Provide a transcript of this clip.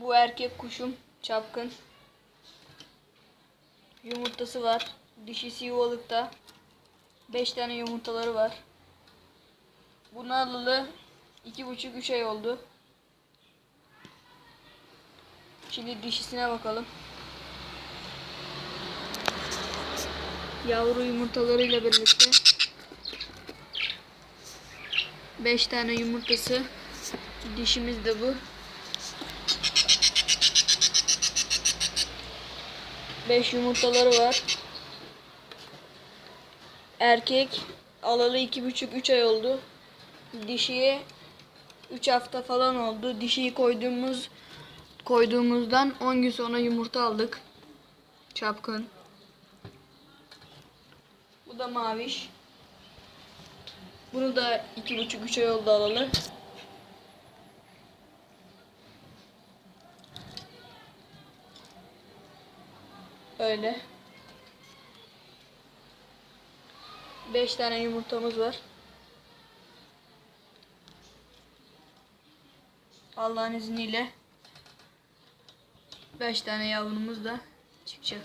Bu erkek kuşum çapkın. Yumurtası var. Dişisi yuvalıkta. 5 tane yumurtaları var. Bunu alalı 2,5-3 ay oldu. Şimdi dişisine bakalım. Yavru yumurtalarıyla birlikte 5 tane yumurtası. Dişimiz de bu. 5 yumurtaları var. Erkek alalı 2,5-3 ay oldu. Dişiye 3 hafta falan oldu. Dişiyi koyduğumuz koyduğumuzdan 10 gün sonra yumurta aldık. Çapkın. Bu da maviş. Bunu da 2,5-3 ay oldu alalı. Öyle. 5 tane yumurtamız var. Allah'ın izniyle 5 tane yavrumuz da çıkacak.